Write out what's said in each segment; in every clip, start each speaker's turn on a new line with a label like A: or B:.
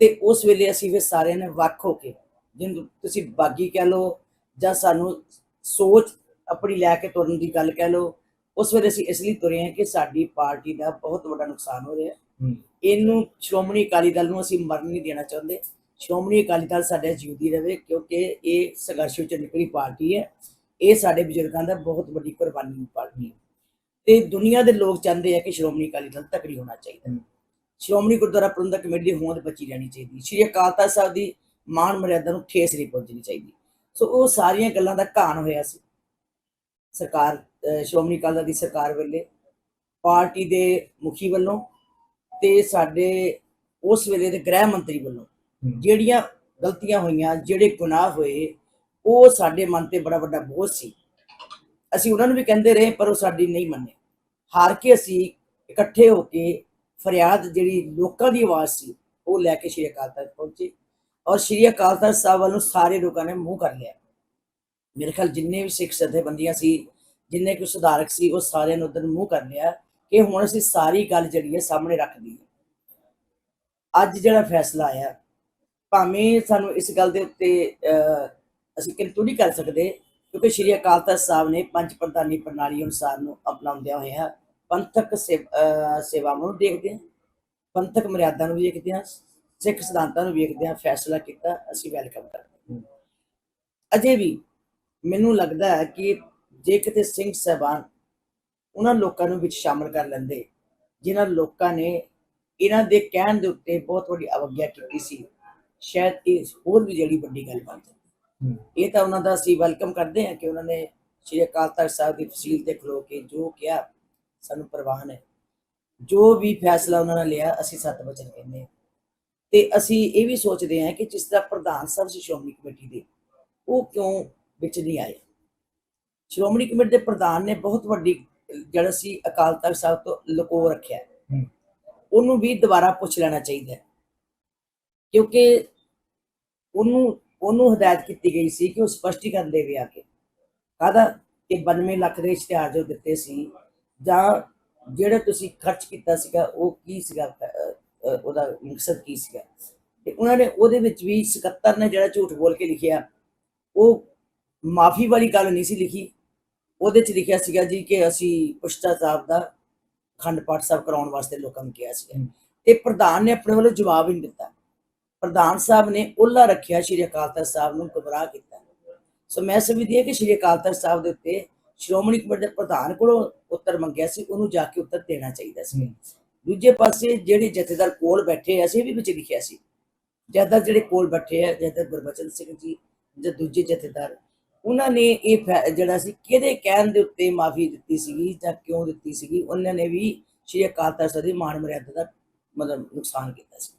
A: ਤੇ ਉਸ ਵੇਲੇ ਅਸੀਂ ਫਿਰ ਸਾਰਿਆਂ ਨੇ ਵੱਖ ਹੋ ਕੇ ਜਿਹਨੂੰ ਤੁਸੀਂ ਬਾਗੀ ਕਹਿ ਲਓ ਜਾਂ ਸਾਨੂੰ ਸੋਚ ਆਪਣੀ ਲੈ ਕੇ ਤੁਰਨ ਦੀ ਗੱਲ ਕਹਿ ਲਓ ਉਸ ਵੇਲੇ ਅਸੀਂ ਇਸ ਲਈ ਤੁਰੇ ਹਾਂ ਕਿ ਸਾਡੀ ਪਾਰਟੀ ਦਾ ਬਹੁਤ ਵੱਡਾ ਨੁਕਸਾਨ ਹੋ ਰਿਹਾ। ਇਹਨੂੰ ਸ਼੍ਰੋਮਣੀ ਅਕਾਲੀ ਦਲ ਨੂੰ ਅਸੀਂ ਮਰਨ ਨਹੀਂ ਦੇਣਾ ਚਾਹੁੰਦੇ। ਸ਼੍ਰੋਮਣੀ ਅਕਾਲੀ ਦਲ ਸਾਡੇ ਜਿਉਂਦੀ ਰਵੇ ਕਿਉਂਕਿ ਇਹ ਸੰਘਰਸ਼ ਵਿੱਚ ਨਿਕਲੀ ਪਾਰਟੀ ਹੈ। ਇਹ ਸਾਡੇ ਬਜ਼ੁਰਗਾਂ ਦਾ ਬਹੁਤ ਵੱਡੀ ਕੁਰਬਾਨੀ ਪਾਰਟੀ ਹੈ। ਤੇ ਦੁਨੀਆ ਦੇ ਲੋਕ ਚਾਹੁੰਦੇ ਆ ਕਿ ਸ਼੍ਰੋਮਣੀ ਅਕਾਲੀ ਦਲ ਤਕੜੀ ਹੋਣਾ ਚਾਹੀਦਾ।
B: ਹੂੰ।
A: ਸ਼੍ਰੋਮਣੀ ਗੁਰਦੁਆਰਾ ਪ੍ਰਬੰਧਕ ਕਮੇਟੀ ਦੀ ਹੋਂਦ ਬਚੀ ਰਹਿਣੀ ਚਾਹੀਦੀ। ਸ਼੍ਰੀ ਅਕਾਲ ਤਖਤ ਸਾਹਿਬ ਦੀ ਮਾਣ ਮਰਿਆਦਾ ਨੂੰ ਠੇਸ ਨਹੀਂ ਪਹੁੰਚਣੀ ਚਾਹੀਦੀ। ਸੋ ਉਹ ਸਾਰੀਆਂ ਗੱਲਾਂ ਦਾ ਘਾਣ ਹੋਇਆ ਸੀ। ਸਰਕਾਰ ਸ਼੍ਰੋਮਣੀ ਦਲ ਦੀ ਸਰਕਾਰ ਵੇਲੇ ਪਾਰਟੀ ਦੇ ਮੁਖੀ ਵੱਲੋਂ ਤੇ ਸਾਡੇ ਉਸ ਵੇਲੇ ਦੇ ਗ੍ਰਹਿ ਮੰਤਰੀ ਵੱਲੋਂ। ਜਿਹੜੀਆਂ ਗਲਤੀਆਂ ਹੋਈਆਂ ਜਿਹੜੇ ਗੁਨਾਹ ਹੋਏ ਉਹ ਸਾਡੇ ਮਨ ਤੇ ਬੜਾ ਵੱਡਾ ਬੋਝ ਸੀ। ਅਸੀਂ ਉਹਨਾਂ ਨੂੰ ਵੀ ਕਹਿੰਦੇ ਰਹੇ ਪਰ ਉਹ ਸਾਡੀ ਨਹੀਂ ਮੰਨੇ। ਹਾਰ ਕੇ ਅਸੀਂ ਇਕੱਠੇ ਹੋ ਕੇ ਫਰਿਆਦ ਜਿਹੜੀ ਲੋਕਾਂ ਦੀ ਆਵਾਜ਼ ਸੀ ਉਹ ਲੈ ਕੇ ਸ਼੍ਰੀ ਅਕਾਲ ਤਖਤ ਪਹੁੰਚੇ ਔਰ ਸ਼੍ਰੀ ਅਕਾਲ ਤਖਤ ਸਾਹਿਬ ਵੱਲੋਂ ਸਾਰੇ ਲੋਕਾਂ ਨੇ ਮੂੰਹ ਕਰ ਲਿਆ। ਮੇਰੇ ਖਿਆਲ ਜਿੰਨੇ ਵੀ ਸਿੱਖ ਜਥੇਬੰਦੀਆਂ ਸੀ ਜਿੰਨੇ ਕੁ ਸੁਧਾਰਕ ਸੀ ਉਹ ਸਾਰਿਆਂ ਨੇ ਉਧਰ ਮੂੰਹ ਕਰ ਲਿਆ ਕਿ ਹੁਣ ਅਸੀਂ ਸਾਰੀ ਗੱਲ ਜਿਹੜੀ ਹੈ ਸਾਹਮਣੇ ਰੱਖ ਦਈਏ ਅੱਜ ਜਿਹੜਾ ਫੈਸਲਾ ਆਇਆ ਭਾਵੇਂ ਸਾਨੂੰ ਇਸ ਗੱਲ ਦੇ ਉੱਤੇ ਅਹ, ਅਸੀਂ ਕਿੰਤੂ ਨਹੀਂ ਕਰ ਸਕਦੇ ਕਿਉਂਕਿ ਸ਼੍ਰੀ ਅਕਾਲ ਤਖਤ ਸਾਹਿਬ ਨੇ ਪੰਜ ਪ੍ਰਧਾਨੀ ਪ੍ਰਣਾਲੀ ਅਨੁਸਾਰ ਨੂੰ ਅਪਣਾਉਂਦਿਆਂ ਹੋਇਆ ਪੰਥਕ ਸੇਵਾਵਾਂ ਨੂੰ ਦੇਖਦੇ ਹਾਂ। ਪੰਥਕ ਮਰਿਆਦਾ ਨੂੰ ਵੀ ਦੇਖਦੇ ਹਾਂ। ਸਿੱਖ ਸਿਧਾਂਤਾਂ ਨੂੰ ਵੇਖਦੇ ਹਾਂ। ਫੈਸਲਾ ਕੀਤਾ ਅਸੀਂ ਵੈਲਕਮ ਕਰਦੇ ਹਾਂ। ਅਜੇ ਵੀ ਮੈਨੂੰ ਲੱਗਦਾ ਹੈ ਕਿ ਜੇ ਕਿਤੇ ਸਿੰਘ ਸਾਹਿਬਾਨ ਉਹਨਾਂ ਲੋਕਾਂ ਨੂੰ ਵਿੱਚ ਸ਼ਾਮਲ ਕਰ ਲੈਂਦੇ ਜਿਨ੍ਹਾਂ ਲੋਕਾਂ ਨੇ ਇਹਨਾਂ ਦੇ ਕਹਿਣ ਦੇ ਉੱਤੇ ਬਹੁਤ ਵੱਡੀ ਅਵਗਿਆ ਕੀਤੀ ਸੀ ਸ਼ਾਇਦ ਇਹ ਹੋਰ ਵੀ ਜਿਹੜੀ ਵੱਡੀ ਗੱਲ ਬਣ ਜਾਂਦੀ। ਇਹ ਤਾਂ ਉਹਨਾਂ ਦਾ ਅਸੀਂ ਵੈਲਕਮ ਕਰਦੇ ਹਾਂ ਕਿ ਉਹਨਾਂ ਨੇ ਸ਼੍ਰੀ ਅਕਾਲ ਤਖਤ ਸਾਹਿਬ ਦੀ ਫਸੀਲ ਤੇ ਖਲੋ ਕੇ ਜੋ ਕਿਹਾ ਸਾਨੂੰ ਪ੍ਰਵਾਨ ਹੈ ਜੋ ਵੀ ਫੈਸਲਾ ਉਹਨਾਂ ਨੇ ਲਿਆ ਅਸੀਂ ਸੱਤ ਵਚਨ ਕਹਿੰਦੇ ਹਾਂ। ਤੇ ਅਸੀਂ ਇਹ ਵੀ ਸੋਚਦੇ ਹਾਂ ਕਿ ਜਿਸ ਦਾ ਪ੍ਰਧਾਨ ਸਾਹਿਬ ਸੀ ਸ਼੍ਰੋਮਣੀ ਕਮੇਟੀ ਦੇ ਉਹ ਕਿਉਂ ਵਿੱਚ ਨਹੀਂ ਆਏ? ਸ਼੍ਰੋਮਣੀ ਕਮੇਟੀ ਦੇ ਪ੍ਰਧਾਨ ਨੇ ਬਹੁਤ ਵੱਡੀ ਜਿਹੜਾ ਸੀ ਅਕਾਲ ਤਖਤ ਸਾਹਿਬ ਤੋਂ ਲੁਕੋ ਰੱਖਿਆ ਉਹਨੂੰ ਵੀ ਦੁਬਾਰਾ ਪੁੱਛ ਲੈਣਾ ਚਾਹੀਦਾ ਕਿਉਂਕਿ ਉਹਨੂੰ ਉਹਨੂੰ ਹਦਾਇਤ ਕੀਤੀ ਗਈ ਸੀ ਕਿ ਉਹ ਸਪਸ਼ਟੀਕਰਨ ਦੇਵੇ ਆ ਕੇ। ਕਾਹਦਾ? ਕਿ 92 ਲੱਖ ਦੇ ਇਸ਼ਤਿਹਾਰ ਜੋ ਦਿੱਤੇ ਸੀ ਜਾਂ ਜਿਹੜਾ ਤੁਸੀਂ ਖਰਚ ਕੀਤਾ ਸੀਗਾ, ਉਹ ਕੀ ਸੀਗਾ? ਉਹਦਾ ਮਕਸਦ ਕੀ ਸੀਗਾ? ਤੇ ਉਹਨਾਂ ਨੇ ਉਹਦੇ ਵਿੱਚ ਵੀ ਸਕੱਤਰ ਨੇ ਜਿਹੜਾ ਝੂਠ ਬੋਲ ਕੇ ਲਿਖਿਆ, ਉਹ ਮਾਫੀ ਵਾਲੀ ਗੱਲ ਨਹੀਂ ਸੀ ਲਿਖੀ। ਉਹਦੇ ਚ ਲਿਖਿਆ ਸੀਗਾ ਜੀ ਕਿ ਅਸੀਂ ਪੁਸ਼ਤਾ ਸਾਹਿਬ ਦਾ ਖੰਡ ਪਾਠ ਸਾਹਿਬ ਕਰਾਉਣ ਵਾਸਤੇ ਲੋਕਾਂ ਨੂੰ ਕਿਹਾ ਸੀ ਤੇ ਪ੍ਰਧਾਨ ਨੇ ਆਪਣੇ ਵੱਲੋਂ ਜਵਾਬ ਹੀ ਨਹੀਂ ਦਿੱਤਾ। ਪ੍ਰਧਾਨ ਸਾਹਿਬ ਨੇ ਉਹਲਾ ਰੱਖਿਆ ਸ਼੍ਰੀ ਅਕਾਲ ਤਖਤ ਸਾਹਿਬ ਨੂੰ ਗੁੰਮਰਾਹ ਕੀਤਾ। ਸੋ ਮੈਂ ਸਮਝਦੀ ਹਾਂ ਕਿ ਸ਼੍ਰੀ ਅਕਾਲ ਤਖਤ ਸਾਹਿਬ ਦੇ ਉੱਤੇ ਸ਼੍ਰੋਮਣੀ ਕਮੇਟੀ ਦੇ ਪ੍ਰਧਾਨ ਕੋਲੋਂ ਉੱਤਰ ਮੰਗਿਆ ਸੀ ਉਹਨੂੰ ਜਾ ਕੇ ਉੱਤਰ ਦੇਣਾ ਚਾਹੀਦਾ ਸੀ। ਦੂਜੇ ਪਾਸੇ ਜਿਹੜੇ ਜਥੇਦਾਰ ਕੋਲ ਬੈਠੇ ਆ, ਅਸੀਂ ਵੀ ਵਿੱਚ ਲਿਖਿਆ ਸੀ ਜਥੇਦਾਰ ਜਿਹੜੇ ਕੋਲ ਬੈਠੇ ਆ ਜਥੇਦਾਰ ਗੁਰਬਚਨ ਸਿੰਘ ਜੀ ਜਾਂ ਦੂਜੇ ਜਥੇਦਾਰ ਉਹਨਾਂ ਨੇ ਇਹ ਫੈ- ਜਿਹੜਾ ਸੀ ਕਿਹਦੇ ਕਹਿਣ ਦੇ ਉੱਤੇ ਮਾਫੀ ਦਿੱਤੀ ਸੀਗੀ ਜਾਂ ਕਿਉਂ ਦਿੱਤੀ ਸੀਗੀ ਉਹਨਾਂ ਨੇ ਵੀ ਸ਼੍ਰੀ ਅਕਾਲ ਤਖਤ ਸਾਹਿਬ ਦੀ ਮਾਣ ਮਰਿਆਦਾ ਦਾ ਮਤਲਬ ਨੁਕਸਾਨ ਕੀਤਾ ਸੀ।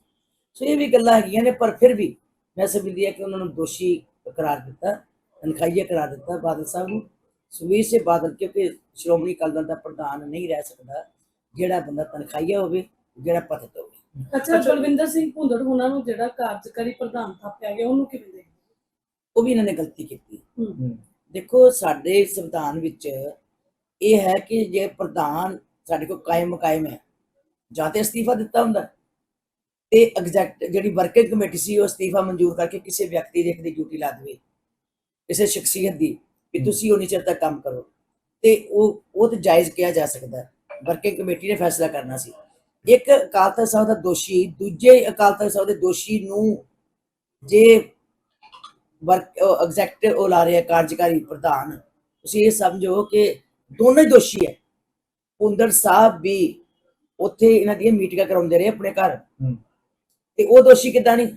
A: ਸੋ ਇਹ ਵੀ ਗੱਲਾਂ ਹੈਗੀਆਂ ਨੇ ਪਰ ਫਿਰ ਵੀ ਮੈਂ ਸਮਝਦੀ ਹਾਂ ਕਿ ਉਹਨਾਂ ਨੂੰ ਦੋਸ਼ੀ ਕਰਾਰ ਦਿੱਤਾ ਤਨਖਾਹੀਆ ਕਰਾਰ ਦਿੱਤਾ ਬਾਦਲ ਸਾਹਿਬ ਨੂੰ। ਸੁਵੀਰ ਸੇ ਬਾਦਲ ਕਿਉਂਕਿ ਸ਼੍ਰੋਮਣੀ ਅਕਾਲੀ ਦਲ ਦਾ ਪ੍ਰਧਾਨ ਨਹੀਂ ਰਹਿ ਸਕਦਾ ਜਿਹੜਾ ਬੰਦਾ ਤਨਖਾਹੀਆ ਹੋਵੇ ਜਿਹੜਾ ਪਤਿਤ ਹੋਵੇ।
C: ਅੱਛਾ ਬਲਵਿੰਦਰ ਸਿੰਘ ਭੁੰਦੜ ਉਹਨਾਂ ਨੂੰ ਜਿਹੜਾ ਕਾਰਜਕਾਰੀ ਪ੍ਰਧਾਨ ਥਾਪਿਆ ਗਿਆ ਉਹਨੂੰ ਕਿਵੇਂ ਦੇ
A: ਉਹ ਵੀ ਇਹਨਾਂ ਨੇ ਗਲਤੀ ਕੀਤੀ। ਦੇਖੋ ਸਾਡੇ ਸੰਵਿਧਾਨ ਵਿੱਚ ਇਹ ਹੈ ਕਿ ਜੇ ਪ੍ਰਧਾਨ ਸਾਡੇ ਕੋਲ ਕਾਇਮ ਕਾਇਮ ਹੈ ਜਾਂ ਤੇ ਅਸਤੀਫਾ ਦਿੱਤਾ ਹੁੰਦਾ ਤੇ ਐਗਜ਼ੈਕਟ ਜਿਹੜੀ ਵਰਕਿੰਗ ਕਮੇਟੀ ਸੀ ਉਹ ਅਸਤੀਫਾ ਮਨਜ਼ੂਰ ਕਰਕੇ ਕਿਸੇ ਵਿਅਕਤੀ ਦੇ ਦੀ ਡਿਊਟੀ ਲਾ ਦੇਵੇ ਕਿਸੇ ਸ਼ਖਸੀਅਤ ਦੀ। ਕਿ ਤੁਸੀਂ ਉਨੀ ਚਿਰ ਤੱਕ ਕੰਮ ਕਰੋ। ਤੇ ਉਹ ਉਹ ਤੇ ਜਾਇਜ਼ ਕਿਹਾ ਜਾ ਸਕਦਾ। ਵਰਕਿੰਗ ਕਮੇਟੀ ਨੇ ਫੈਸਲਾ ਕਰਨਾ ਸੀ। ਇੱਕ ਅਕਾਲ ਤਖਤ ਸਾਹਿਬ ਦਾ ਦੋਸ਼ੀ ਦੂਜੇ ਅਕਾਲ ਤਖਤ ਸਾਹਿਬ ਦੇ ਦੋਸ਼ੀ ਨੂੰ ਜੇ ਵਰਕ ਐਗਜ਼ੈਕਟਿਵ ਉਹ ਲਾ ਰਿਹਾ ਕਾਰਜਕਾਰੀ ਪ੍ਰਧਾਨ ਤੁਸੀਂ ਇਹ ਸਮਝੋ ਕਿ ਦੋਨੋਂ ਹੀ ਦੋਸ਼ੀ ਹੈ ਪੁੰਦਰ ਸਾਹਿਬ ਵੀ ਉੱਥੇ ਇਹਨਾਂ ਦੀਆਂ ਮੀਟਿੰਗਾਂ ਕਰਾਉਂਦੇ ਰਹੇ ਆਪਣੇ ਘਰ। ਤੇ ਉਹ ਦੋਸ਼ੀ ਕਿੱਦਾਂ ਨਹੀਂ?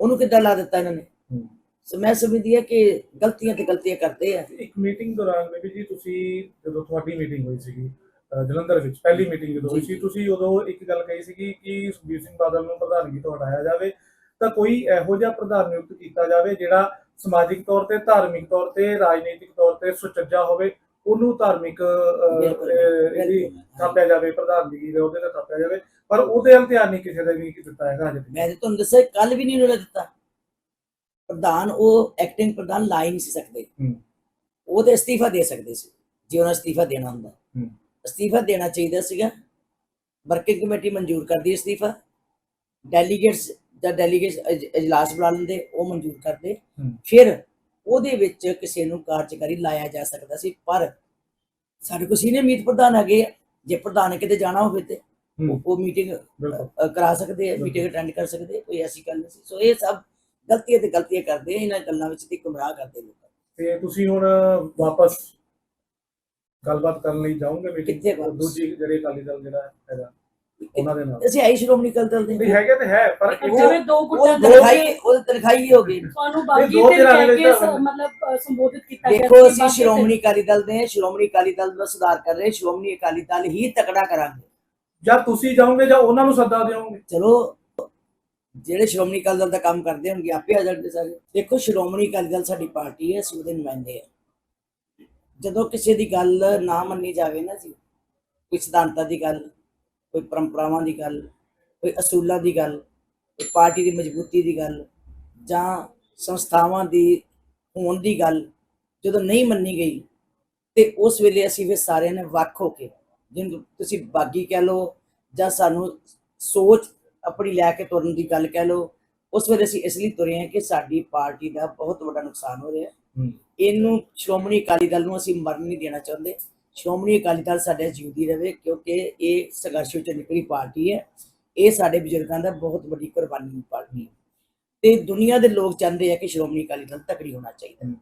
A: ਉਹਨੂੰ ਕਿੱਦਾਂ ਲਾ ਦਿੱਤਾ ਇਹਨਾਂ ਨੇ? ਸੋ ਮੈਂ ਸਮਝਦੀ ਹਾਂ ਕਿ ਗਲਤੀਆਂ ਤੇ ਗਲਤੀਆਂ ਕਰਦੇ ਆ
B: ਇੱਕ ਮੀਟਿੰਗ ਦੌਰਾਨ ਬੇਬੀ ਜੀ ਤੁਸੀਂ ਜਦੋਂ ਤੁਹਾਡੀ ਮੀਟਿੰਗ ਹੋਈ ਸੀਗੀ ਜਲੰਧਰ ਵਿੱਚ ਪਹਿਲੀ ਮੀਟਿੰਗ ਜਦੋਂ ਹੋਈ ਸੀ। ਤੁਸੀਂ ਉਦੋਂ ਇੱਕ ਗੱਲ ਕਹੀ ਸੀਗੀ ਕਿ ਸੁਖਬੀਰ ਸਿੰਘ ਬਾਦਲ ਨੂੰ ਪ੍ਰਧਾਨਗੀ ਤੋਂ ਹਟਾਇਆ ਜਾਵੇ ਤਾਂ ਕੋਈ ਇਹੋ ਜਿਹਾ ਪ੍ਰਧਾਨ ਨਿਯੁਕਤ ਕੀਤਾ ਜਾਵੇ ਜਿਹੜਾ ਸਮਾਜਿਕ ਤੌਰ ਤੇ ਧਾਰਮਿਕ ਤੌਰ ਤੇ ਰਾਜਨੀਤਿਕ ਤੌਰ ਤੇ ਸੁਚੱਜਾ ਹੋਵੇ ਉਹਨੂੰ ਧਾਰਮਿਕ
A: ਬਿਲਕੁਲ,
B: ਇਹਦੀ
A: ਬਿਲਕੁਲ।
B: ਥਾਪਿਆ ਜਾਵੇ ਪ੍ਰਧਾਨਗੀ ਦੇ ਉਹਦੇ ਤੇ ਥਾਪਿਆ ਜਾਵੇ ਪਰ ਉਹਦੇ ਧਿਆਨ ਨਹੀਂ ਕਿਸੇ ਦਾ ਵੀ ਦਿੱਤਾ ਹੈਗਾ ਹਜੇ ਤੱਕ।
A: ਮੈਂ ਤੇ ਤੁਹਾਨੂੰ ਦੱਸਿਆ ਕੱਲ ਵੀ ਨਹੀਂ ਉਹਨਾਂ ਨੇ ਦਿੱਤਾ ਪ੍ਰਧਾਨ ਉਹ ਐਕਟਿੰਗ ਪ੍ਰਧਾਨ ਲਾ ਹੀ ਨਹੀਂ ਸੀ ਸਕਦੇ। ਉਹ ਤੇ ਅਸਤੀਫਾ ਦੇ ਸਕਦੇ ਸੀ ਜੇ ਉਹਨਾਂ ਅਸਤੀਫਾ ਦੇਣਾ ਹੁੰਦਾ। ਅਸਤੀਫਾ ਦੇਣਾ ਚਾਹੀਦਾ ਸੀਗਾ। ਵਰਕਿੰਗ ਕਮੇਟੀ ਮਨਜ਼ੂਰ ਕਰਦੀ ਅਸਤੀਫਾ। ਡੈਲੀਗੇਟਸ ਜਾਂ ਡੈਲੀਗੇਟ ਇਜਲਾਸ ਬੁਲਾ ਲੈਂਦੇ ਉਹ ਮਨਜ਼ੂਰ ਕਰਦੇ। ਫਿਰ ਉਹਦੇ ਵਿੱਚ ਕਿਸੇ ਨੂੰ ਕਾਰਜਕਾਰੀ ਲਾਇਆ ਜਾ ਸਕਦਾ ਸੀ ਪਰ ਸਾਡੇ ਕੋਲ ਸੀਨੀਅਰ ਮੀਤ ਪ੍ਰਧਾਨ ਹੈਗੇ। ਜੇ ਪ੍ਰਧਾਨ ਕਿਤੇ ਜਾਣਾ ਹੋਵੇ ਤੇ ਉਹ- ਮੀਟਿੰਗ ਕਰਾ ਸਕਦੇ ਆ ਮੀਟਿੰਗ ਅਟੈਂਡ ਕਰ ਸਕਦੇ ਕੋਈ ਐਸੀ ਗੱਲ ਨਹੀਂ ਸੀ। ਸੋ ਇਹ ਸਭ ਗਲਤੀਆਂ ਤੇ ਗਲਤੀਆਂ ਕਰਦੇ ਆ ਇਹਨਾਂ ਗੱਲਾਂ ਵਿੱਚ ਤੇ ਗੁੰਮਰਾਹ ਕਰਦੇ ਲੋਕ
B: ਤੇ ਤੁਸੀਂ ਹੁਣ ਵਾਪਸ ਗੱਲਬਾਤ ਕਰਨ ਲਈ ਜਾਓਗੇ
A: ਕਿੱਥੇ
B: ਮੀਟਿੰਗ
A: ਵਾਪਸ?
B: ਦੂਜੀ ਜਿਹੜੇ ਅਕਾਲੀ ਦਲ ਜਿਹੜਾ ਹੈਗਾ ਉਹਨਾਂ ਦੇ ਨਾਲ।
A: ਅਸੀਂ ਆਈ ਸ਼੍ਰੋਮਣੀ ਅਕਾਲੀ ਦਲ ਦੇ
B: ਨਹੀਂ ਹੈਗੇ ਤੇ ਹੈ ਪਰ ਇੱਕ
C: ਜਿਵੇਂ ਦੋ
A: ਉਹ
C: ਗੁੱਟਾਂ ਦੇ
A: ਤਨਖਾਹੀ ਉਹ ਤਨਖਾਹੀ ਹੋ ਗਈ।
C: ਤੁਹਾਨੂੰ ਬਾਗੀ
B: ਦੋ
C: ਤੇ ਕੇ ਸ- ਮਤਲਬ ਅ, ਸੰਬੋਧਿਤ ਕੀਤਾ ਗਿਆ
A: ਦੇਖੋ
C: ਸੀ
A: ਅਸੀਂ
C: ਤੇ-
A: ਸ਼੍ਰੋਮਣੀ ਅਕਾਲੀ ਦਲ ਦੇ ਹਾਂ, ਸ਼੍ਰੋਮਣੀ ਅਕਾਲੀ ਦਲ ਦਾ ਸੁਧਾਰ ਕਰ ਰਹੇ ਸ਼੍ਰੋਮਣੀ ਅਕਾਲੀ ਦਲ ਹੀ ਤਕੜਾ ਕਰਾਂਗੇ।
B: ਜਾਂ ਤੁਸੀਂ ਜਾਓਗੇ ਜਾਂ ਉਹਨਾਂ ਨੂੰ ਸੱਦਾ ਦਿਓਗੇ?
A: ਚਲੋ ਜਿਹੜੇ ਸ਼੍ਰੋਮਣੀ ਅਕਾਲੀ ਦਲ ਦਾ ਕੰਮ ਕਰਦੇ ਹੋਣਗੇ, ਆਪੇ ਆ ਜਾਣਗੇ ਸਾਰੇ। ਦੇਖੋ, ਸ਼੍ਰੋਮਣੀ ਅਕਾਲੀ ਦਲ ਸਾਡੀ ਪਾਰਟੀ ਹੈ, ਅਸੀਂ ਉਹਦੇ ਨੁਮਾਇੰਦੇ ਆ ਜਦੋਂ ਕਿਸੇ ਦੀ ਗੱਲ ਨਾ ਮੰਨੀ ਜਾਵੇ ਨਾ ਜੀ, ਕੋਈ ਸਿਧਾਂਤਾਂ ਦੀ ਗੱਲ, ਕੋਈ ਪਰੰਪਰਾਵਾਂ ਦੀ ਗੱਲ, ਕੋਈ ਅਸੂਲਾਂ ਦੀ ਗੱਲ, ਕੋਈ ਪਾਰਟੀ ਦੀ ਮਜ਼ਬੂਤੀ ਦੀ ਗੱਲ, ਜਾਂ ਸੰਸਥਾਵਾਂ ਦੀ ਹੋਣ ਦੀ ਗੱਲ ਜਦੋਂ ਨਹੀਂ ਮੰਨੀ ਗਈ, ਤੇ ਉਸ ਵੇਲੇ ਅਸੀਂ ਵੀ ਸਾਰਿਆਂ ਨੇ ਵੱਖ ਹੋ ਕੇ, ਜਿਹਨੂੰ ਤੁਸੀਂ ਬਾਗੀ ਕਹਿ ਲਓ, ਜਾਂ ਸਾਨੂੰ ਸੋਚ ਆਪਣੀ ਲੈ ਕੇ ਤੁਰਨ ਦੀ ਗੱਲ ਕਹਿ ਲਓ ਉਸ ਵੇਲੇ ਅਸੀਂ ਇਸ ਲਈ ਤੁਰੇ ਹਾਂ ਕਿ ਸਾਡੀ ਪਾਰਟੀ ਦਾ ਬਹੁਤ ਵੱਡਾ ਨੁਕਸਾਨ ਹੋ ਰਿਹਾ।
B: ਹੂੰ।
A: ਇਹਨੂੰ ਸ਼੍ਰੋਮਣੀ ਅਕਾਲੀ ਦਲ ਨੂੰ ਅਸੀਂ ਮਰਨ ਨਹੀਂ ਦੇਣਾ ਚਾਹੁੰਦੇ। ਸ਼੍ਰੋਮਣੀ ਅਕਾਲੀ ਦਲ ਸਾਡੇ ਜਿਉਂਦੀ ਰਹੇ ਕਿਉਂਕਿ ਇਹ ਸੰਘਰਸ਼ ਵਿੱਚ ਨਿਕਲੀ ਪਾਰਟੀ ਹੈ। ਇਹ ਸਾਡੇ ਬਜ਼ੁਰਗਾਂ ਦਾ ਬਹੁਤ ਵੱਡੀ ਕੁਰਬਾਨੀ ਦੀ ਪਾਰਟੀ ਹੈ। ਤੇ ਦੁਨੀਆ ਦੇ ਲੋਕ ਚਾਹੁੰਦੇ ਆ ਕਿ ਸ਼੍ਰੋਮਣੀ ਅਕਾਲੀ ਦਲ ਤਕੜੀ ਹੋਣਾ ਚਾਹੀਦਾ।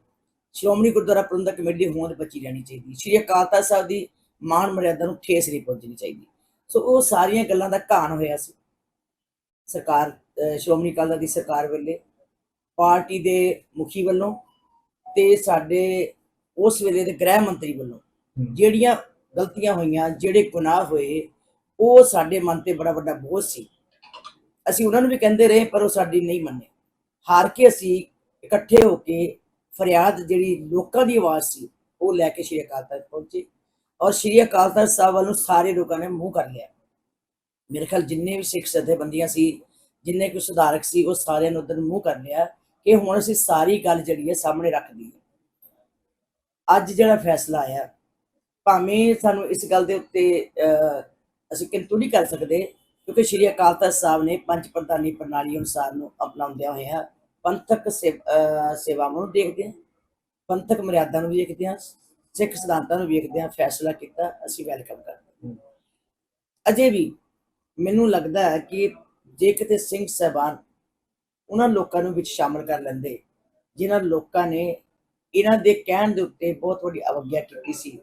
A: ਸ਼੍ਰੋਮਣੀ ਗੁਰਦੁਆਰਾ ਪ੍ਰਬੰਧਕ ਕਮੇਟੀ ਹੋਂਦ ਬਚੀ ਰਹਿਣੀ ਚਾਹੀਦੀ। ਸ਼੍ਰੀ ਅਕਾਲ ਤਖਤ ਸਾਹਿਬ ਦੀ ਮਾਣ ਮਰਿਆਦਾ ਨੂੰ ਠੇਸ ਨਹੀਂ ਪਹੁੰਚਣੀ ਚਾਹੀਦੀ। ਸੋ ਉਹ ਸਾਰੀਆਂ ਗੱਲਾਂ ਦਾ ਘਾਣ ਹੋਇਆ ਸੀ। ਸਰਕਾਰ ਸ਼੍ਰੋਮਣੀ ਅਕਾਲੀ ਦੀ ਸਰਕਾਰ ਵੇਲੇ ਪਾਰਟੀ ਦੇ ਮੁਖੀ ਵੱਲੋਂ ਤੇ ਸਾਡੇ ਉਸ ਵੇਲੇ ਦੇ ਗ੍ਰਹਿ ਮੰਤਰੀ ਵੱਲੋਂ। ਜਿਹੜੀਆਂ ਗਲਤੀਆਂ ਹੋਈਆਂ ਜਿਹੜੇ ਗੁਨਾਹ ਹੋਏ ਉਹ ਸਾਡੇ ਮਨ ਤੇ ਬੜਾ ਵੱਡਾ ਬੋਝ ਸੀ। ਅਸੀਂ ਉਹਨਾਂ ਨੂੰ ਵੀ ਕਹਿੰਦੇ ਰਹੇ ਪਰ ਉਹ ਸਾਡੀ ਨਹੀਂ ਮੰਨੇ। ਹਾਰ ਕੇ ਅਸੀਂ ਇਕੱਠੇ ਹੋ ਕੇ ਫਰਿਆਦ ਜਿਹੜੀ ਲੋਕਾਂ ਦੀ ਆਵਾਜ਼ ਸੀ ਉਹ ਲੈ ਕੇ ਸ਼੍ਰੀ ਅਕਾਲ ਤਖਤ ਪਹੁੰਚੇ। ਔਰ ਸ਼੍ਰੀ ਅਕਾਲ ਤਖਤ ਸਾਹਿਬ ਵੱਲ ਸਾਰੇ ਲੋਕਾਂ ਨੇ ਮੂੰਹ ਕਰ ਲਿਆ। ਮੇਰੇ ਖਿਆਲ ਜਿੰਨੇ ਵੀ ਸਿੱਖ ਜਥੇਬੰਦੀਆਂ ਸੀ ਜਿੰਨੇ ਕੋਈ ਸੁਧਾਰਕ ਸੀ ਉਹ ਸਾਰਿਆਂ ਨੂੰ ਉਧਰ ਮੂੰਹ ਕਰ ਲਿਆ ਕਿ ਹੁਣ ਅਸੀਂ ਸਾਰੀ ਗੱਲ ਜਿਹੜੀ ਹੈ ਸਾਹਮਣੇ ਰੱਖ ਦਈਏ। ਅੱਜ ਜਿਹੜਾ ਫੈਸਲਾ ਆਇਆ ਭਾਵੇਂ ਸਾਨੂੰ ਇਸ ਗੱਲ ਦੇ ਉੱਤੇ ਅਹ, ਅਸੀਂ ਕਿੰਤੂ ਨਹੀਂ ਕਰ ਸਕਦੇ ਕਿਉਂਕਿ ਸ਼੍ਰੀ ਅਕਾਲ ਤਖਤ ਸਾਹਿਬ ਨੇ ਪੰਜ ਪ੍ਰਧਾਨੀ ਪ੍ਰਣਾਲੀ ਅਨੁਸਾਰ ਨੂੰ ਅਪਣਾਉਂਦਿਆਂ ਹੋਇਆ ਪੰਥਕ ਸੇ- ਅਹ, ਸੇਵਾਵਾਂ ਨੂੰ ਦੇਖਦੇ ਹਾਂ ਪੰਥਕ ਮਰਿਆਦਾ ਨੂੰ ਵੀ ਹਾਂ ਸਿੱਖ ਸਿਧਾਂਤਾਂ ਨੂੰ ਵੇਖਦੇ ਹਾਂ ਫੈਸਲਾ ਕੀਤਾ ਅਸੀਂ ਵੈਲਕਮ ਕਰਦੇ ਹਾਂ। ਅਜੇ ਵੀ ਮੈਨੂੰ ਲੱਗਦਾ ਹੈ ਕਿ ਜੇ ਕਿਤੇ ਸਿੰਘ ਸਾਹਿਬਾਨ ਉਹਨਾਂ ਲੋਕਾਂ ਨੂੰ ਵਿੱਚ ਸ਼ਾਮਲ ਕਰ ਲੈਂਦੇ ਜਿਨ੍ਹਾਂ ਲੋਕਾਂ ਨੇ ਇਹਨਾਂ ਦੇ ਕਹਿਣ ਦੇ ਉੱਤੇ ਬਹੁਤ ਵੱਡੀ ਅਵਗਿਆ ਕੀਤੀ ਸੀ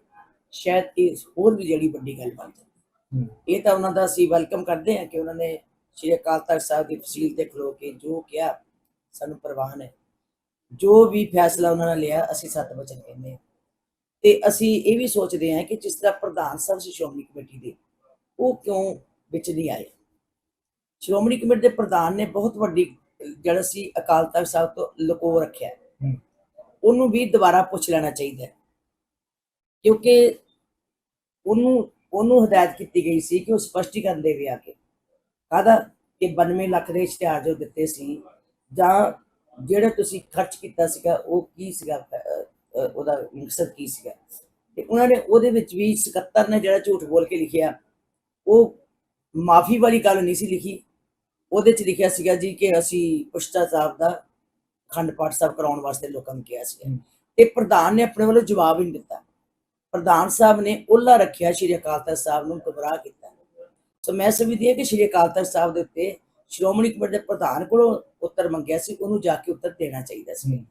A: ਸ਼ਾਇਦ ਇਹ ਹੋਰ ਵੀ ਜਿਹੜੀ ਵੱਡੀ ਗੱਲ ਬਣ ਜਾਂਦੀ। ਇਹ ਤਾਂ ਉਹਨਾਂ ਦਾ ਅਸੀਂ ਵੈਲਕਮ ਕਰਦੇ ਹਾਂ ਕਿ ਉਹਨਾਂ ਨੇ ਸ਼੍ਰੀ ਅਕਾਲ ਤਖਤ ਸਾਹਿਬ ਦੀ ਫਸੀਲ ਤੇ ਖਲੋ ਕੇ ਜੋ ਕਿਹਾ ਸਾਨੂੰ ਪ੍ਰਵਾਨ ਹੈ। ਜੋ ਵੀ ਫੈਸਲਾ ਉਹਨਾਂ ਨੇ ਲਿਆ ਅਸੀਂ ਸੱਤ ਵਚਨ ਕਹਿੰਦੇ ਹਾਂ। ਤੇ ਅਸੀਂ ਇਹ ਵੀ ਸੋਚਦੇ ਹਾਂ ਕਿ ਜਿਸ ਤਰ੍ਹਾਂ ਪ੍ਰਧਾਨ ਸਾਹਿਬ ਸ਼੍ਰੋਮਣੀ ਕਮੇਟੀ ਦੇ ਉਹ ਕਿਉਂ ਵਿੱਚ ਨਹੀਂ ਆਏ। ਸ਼੍ਰੋਮਣੀ ਕਮੇਟੀ ਦੇ ਪ੍ਰਧਾਨ ਨੇ ਬਹੁਤ ਵੱਡੀ ਜਿਹੜਾ ਸੀ ਅਕਾਲ ਤਖਤ ਸਾਹਿਬ ਤੋਂ ਲੁਕੋ ਰੱਖਿਆ। ਉਹਨੂੰ ਵੀ ਦੁਬਾਰਾ ਪੁੱਛ ਲੈਣਾ ਚਾਹੀਦਾ। ਕਿਉਂਕਿ ਉਹਨੂੰ ਉਹਨੂੰ ਹਦਾਇਤ ਕੀਤੀ ਗਈ ਸੀ ਕਿ ਉਹ ਸਪਸ਼ਟੀਕਰਨ ਦੇਵੇ ਆ ਕੇ। ਕਾਹਦਾ? ਕਿ 92 ਲੱਖ ਦੇ ਇਸ਼ਤਿਹਾਰ ਜੋ ਦਿੱਤੇ ਸੀ ਜਾਂ ਜਿਹੜਾ ਤੁਸੀਂ ਖਰਚ ਕੀਤਾ ਸੀਗਾ ਉਹ ਕੀ ਸੀਗਾ ਉਹਦਾ ਮਕਸਦ ਕੀ ਸੀਗਾ? ਤੇ ਉਹਨਾਂ ਨੇ ਉਹਦੇ ਵਿੱਚ ਵੀ ਸਕੱਤਰ ਨੇ ਜਿਹੜਾ ਝੂਠ ਬੋਲ ਕੇ ਲਿਖਿਆ ਉਹ ਮਾਫੀ ਵਾਲੀ ਗੱਲ ਨਹੀਂ ਸੀ ਲਿਖੀ। ਉਹਦੇ ਚ ਲਿਖਿਆ ਸੀਗਾ ਜੀ ਕਿ ਅਸੀਂ ਪੁਸ਼ਤਾ ਸਾਹਿਬ ਦਾ ਖੰਡ ਪਾਠ ਸਾਹਿਬ ਕਰਾਉਣ ਵਾਸਤੇ ਲੋਕਾਂ ਨੂੰ ਕਿਹਾ ਸੀ। ਤੇ ਪ੍ਰਧਾਨ ਨੇ ਆਪਣੇ ਵੱਲੋਂ ਜਵਾਬ ਹੀ ਨਹੀਂ ਦਿੱਤਾ। ਪ੍ਰਧਾਨ ਸਾਹਿਬ ਨੇ ਉਹਲਾ ਰੱਖਿਆ ਸ਼੍ਰੀ ਅਕਾਲ ਤਖਤ ਸਾਹਿਬ ਨੂੰ ਗੁੰਮਰਾਹ ਕੀਤਾ। ਸੋ ਮੈਂ ਸਮਝਦੀ ਹਾਂ ਕਿ ਸ਼੍ਰੀ ਅਕਾਲ ਤਖਤ ਸਾਹਿਬ ਦੇ ਉੱਤੇ ਸ਼੍ਰੋਮਣੀ ਕਮੇਟੀ ਦੇ ਪ੍ਰਧਾਨ ਕੋਲੋਂ ਉੱਤਰ ਮੰਗਿਆ ਸੀ ਉਹਨੂੰ ਜਾ ਕੇ ਉੱਤਰ ਦੇਣਾ ਚਾਹੀਦਾ ਸੀ।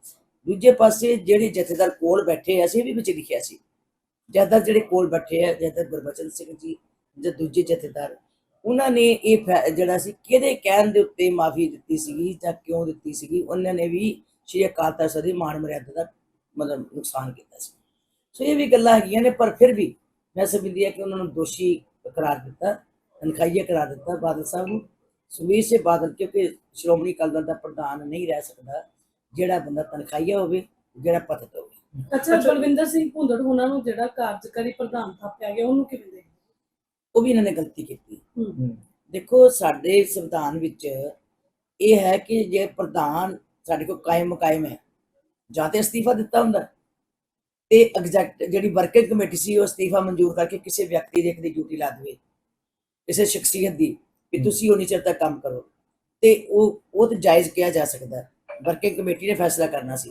A: ਦੂਜੇ ਪਾਸੇ ਜਿਹੜੇ ਜਥੇਦਾਰ ਕੋਲ ਬੈਠੇ ਅਸੀਂ ਵੀ ਵਿੱਚ ਲਿਖਿਆ ਸੀ। ਜਥੇਦਾਰ ਜਿਹੜੇ ਕੋਲ ਬੈਠੇ ਆ ਜਥੇਦਾਰ ਗੁਰਬਚਨ ਸਿੰਘ ਜੀ ਜਾਂ ਦੂਜੇ ਜਥੇਦਾਰ ਉਹਨਾਂ ਨੇ ਇਹ ਫੈ- ਜਿਹੜਾ ਸੀ, ਕਿਹਦੇ ਕਹਿਣ ਦੇ ਉੱਤੇ ਮਾਫੀ ਦਿੱਤੀ ਸੀਗੀ ਜਾਂ ਕਿਉਂ ਦਿੱਤੀ ਸੀਗੀ, ਉਹਨਾਂ ਨੇ ਵੀ ਸ਼੍ਰੀ ਅਕਾਲ ਤਖਤ ਸਾਹਿਬ ਦੀ ਮਾਣ ਮਰਿਆਦਾ ਦਾ ਮਤਲਬ ਨੁਕਸਾਨ ਕੀਤਾ ਸੀ। ਸੋ ਇਹ ਵੀ ਗੱਲਾਂ ਹੈਗੀਆਂ ਨੇ, ਪਰ ਫਿਰ ਵੀ ਮੈਂ ਸਮਝਦੀ ਹਾਂ ਕਿ ਉਹਨਾਂ ਨੂੰ ਦੋਸ਼ੀ ਕਰਾਰ ਦਿੱਤਾ, ਤਨਖਾਹੀਆ ਕਰਾਰ ਦਿੱਤਾ ਬਾਦਲ ਸਾਹਿਬ ਨੂੰ। ਸੁਮੀਰ ਸੇ ਬਾਦਲ, ਕਿਉਂਕਿ ਸ਼੍ਰੋਮਣੀ ਅਕਾਲੀ ਦਲ ਦਾ ਪ੍ਰਧਾਨ ਨਹੀਂ ਰਹਿ ਸਕਦਾ, ਜਿਹੜਾ ਬੰਦਾ ਤਨਖਾਹੀਆ ਹੋਵੇ, ਜਿਹੜਾ ਪਤਤ ਹੋਵੇ।
C: ਅੱਛਾ, ਬਲਵਿੰਦਰ ਸਿੰਘ ਭੁੰਦੜ, ਉਹਨਾਂ ਨੂੰ ਜਿਹੜਾ ਕਾਰਜਕਾਰੀ ਪ੍ਰਧਾਨ ਥਾਪਿਆ ਗਿਆ, ਉਹਨੂੰ ਕਿਵੇਂ
A: ਉਹ ਵੀ ਇਹਨਾਂ ਨੇ ਗਲਤੀ ਕੀਤੀ। ਦੇਖੋ ਸਾਡੇ ਸੰਵਿਧਾਨ ਵਿੱਚ ਇਹ ਹੈ ਕਿ ਜੇ ਪ੍ਰਧਾਨ ਸਾਡੇ ਕੋਲ ਕਾਇਮ ਮੁਕਾਇਮ ਹੈ ਜਾਂ ਤੇ ਅਸਤੀਫਾ ਦਿੱਤਾ ਹੁੰਦਾ। ਤੇ ਐਗਜ਼ੈਕਟ ਜਿਹੜੀ ਵਰਕਿੰਗ ਕਮੇਟੀ ਸੀ ਉਹ ਅਸਤੀਫਾ ਮਨਜ਼ੂਰ ਕਰਕੇ ਕਿਸੇ ਵਿਅਕਤੀ ਦੇ ਇੱਕ ਦੀ ਡਿਊਟੀ ਲਾ ਦੇਵੇ ਕਿਸੇ ਸ਼ਖਸੀਅਤ ਦੀ ਕਿ। ਤੁਸੀਂ ਉਨੀ ਚਿਰ ਤੱਕ ਕੰਮ ਕਰੋ। ਤੇ ਉਹ ਉਹ ਤੇ ਜਾਇਜ਼ ਕਿਹਾ ਜਾ ਸਕਦਾ। ਵਰਕਿੰਗ ਕਮੇਟੀ ਨੇ ਫੈਸਲਾ ਕਰਨਾ ਸੀ।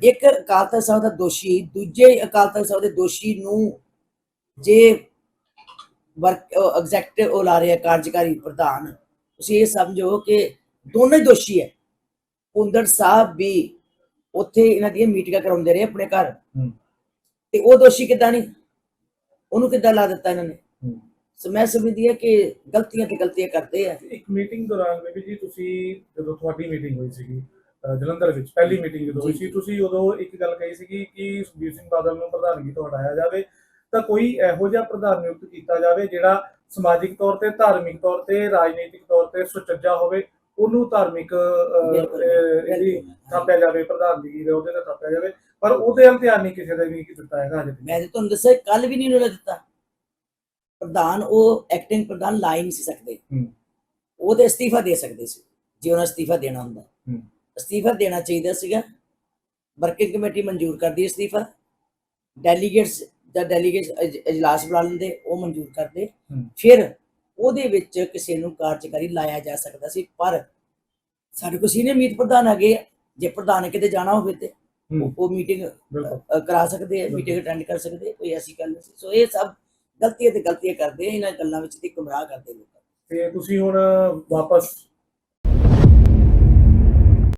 A: ਇੱਕ ਅਕਾਲ ਤਖਤ ਸਾਹਿਬ ਦਾ ਦੋਸ਼ੀ ਦੂਜੇ ਅਕਾਲ ਤਖਤ ਸਾਹਿਬ ਦੇ ਦੋਸ਼ੀ ਨੂੰ ਜੇ ਵਰਕ ਐਗਜ਼ੈਕਟਿਵ ਉਹ ਲਾ ਰਿਹਾ ਕਾਰਜਕਾਰੀ ਪ੍ਰਧਾਨ। ਤੁਸੀਂ ਇਹ ਸਮਝੋ ਕਿ ਦੋਨੋਂ ਹੀ ਦੋਸ਼ੀ ਹੈ। ਕੁੰਦੜ ਸਾਹਿਬ ਵੀ ਉੱਥੇ ਇਹਨਾਂ ਦੀਆਂ ਮੀਟਿੰਗਾਂ ਕਰਾਉਂਦੇ ਰਹੇ ਆਪਣੇ ਘਰ। ਤੇ ਉਹ ਦੋਸ਼ੀ ਕਿੱਦਾਂ ਨਹੀਂ ਉਹਨੂੰ ਕਿੱਦਾਂ ਲਾ ਦਿੱਤਾ ਇਹਨਾਂ ਨੇ। ਸੋ ਮੈਂ ਸਮਝਦੀ ਹਾਂ ਕਿ ਗਲਤੀਆਂ ਤੇ ਗਲਤੀਆਂ ਕਰਦੇ ਆ।
B: ਇੱਕ ਮੀਟਿੰਗ ਦੌਰਾਨ ਬੇਬੀ ਜੀ ਤੁਸੀਂ ਜਦੋਂ ਤੁਹਾਡੀ ਮੀਟਿੰਗ ਹੋਈ ਸੀਗੀ ਜਲੰਧਰ ਵਿੱਚ ਪਹਿਲੀ ਮੀਟਿੰਗ ਜਦੋਂ ਹੋਈ ਸੀ। ਤੁਸੀਂ ਉਦੋਂ ਇੱਕ ਗੱਲ ਕਹੀ ਸੀਗੀ ਕਿ ਸੁਖਬੀਰ ਸਿੰਘ ਬਾਦਲ ਨੂੰ ਪ੍ਰਧਾਨਗੀ ਤੋਂ ਹਟਾਇਆ ਜਾਵੇ। ਤਾਂ ਕੋਈ ਇਹੋ ਜਿਹਾ ਪ੍ਰਧਾਨ ਨਿਯੁਕਤ ਕੀਤਾ ਜਾਵੇ ਜਿਹੜਾ ਸਮਾਜਿਕ ਤੌਰ ਤੇ ਧਾਰਮਿਕ ਤੌਰ ਤੇ ਰਾਜਨੀਤਿਕ ਤੌਰ ਤੇ ਸੁਚੱਜਾ ਹੋਵੇ ਉਹਨੂੰ ਧਾਰਮਿਕ ਇਹਦੀ। ਥਾਪਿਆ ਜਾਵੇ ਪ੍ਰਧਾਨਗੀ ਦੇ ਉਹਦੇ ਤੇ ਥਾਪਿਆ ਜਾਵੇ ਪਰ ਉਹਦੇ ਧਿਆਨ ਨਹੀਂ ਕਿਸੇ ਦਾ ਵੀ ਦਿੱਤਾ ਹੈਗਾ ਅਜੇ ਤੱਕ।
A: ਮੈਂ ਤੁਹਾਨੂੰ ਦੱਸਿਆ ਕੱਲ ਵੀ ਨਹੀਂ ਉਹਨਾਂ ਦਿੱਤਾ ਪ੍ਰਧਾਨ ਉਹ ਐਕਟਿੰਗ ਪ੍ਰਧਾਨ ਲਾ ਹੀ ਨਹੀਂ ਸੀ ਸਕਦੇ। ਉਹ ਤੇ ਅਸਤੀਫਾ ਦੇ ਸਕਦੇ ਸੀ ਜੇ ਉਹਨਾਂ ਅਸਤੀਫਾ ਦੇਣਾ ਹੁੰਦਾ। ਅਸਤੀਫਾ ਦੇਣਾ ਚਾਹੀਦਾ ਸੀਗਾ ਵਰਕਿੰਗ ਕਮੇਟੀ ਮਨਜ਼ੂਰ ਕਰਦੀ ਅਸਤੀਫਾ ਡੈਲੀਗੇਟਸ ਦਾ ਡੈਲੀਗੇਟਸ ਇਜਲਾਸ ਬੁਲਾ ਲੈਂਦੇ ਉਹ ਮਨਜ਼ੂਰ ਕਰਦੇ। ਫਿਰ ਉਹਦੇ ਵਿੱਚ ਕਿਸੇ ਨੂੰ ਕਾਰਜਕਾਰੀ ਲਾਇਆ ਜਾ ਸਕਦਾ ਸੀ ਪਰ ਸਾਡੇ ਕੋਲ ਸੀਨੀਅਰ ਮੀਤ ਪ੍ਰਧਾਨ ਹੈਗੇ। ਜੇ ਪ੍ਰਧਾਨ ਕਿਤੇ ਜਾਣਾ ਹੋਵੇ ਤੇ। ਉਹ- ਮੀਟਿੰਗ ਕਰਾ ਸਕਦੇ ਆ ਮੀਟਿੰਗ ਅਟੈਂਡ ਕਰ ਸਕਦੇ ਕੋਈ ਐਸੀ ਗੱਲ ਨਹੀਂ ਸੀ। ਸੋ ਇਹ ਸਭ ਗਲਤੀਆਂ ਤੇ ਗਲਤੀਆਂ ਕਰਦੇ ਆ ਇਹਨਾਂ ਗੱਲਾਂ ਵਿੱਚ ਤੇ ਗੁੰਮਰਾਹ ਕਰਦੇ ਲੋਕਾਂ।
B: ਤੇ ਤੁਸੀਂ ਹੁਣ ਵਾਪਸ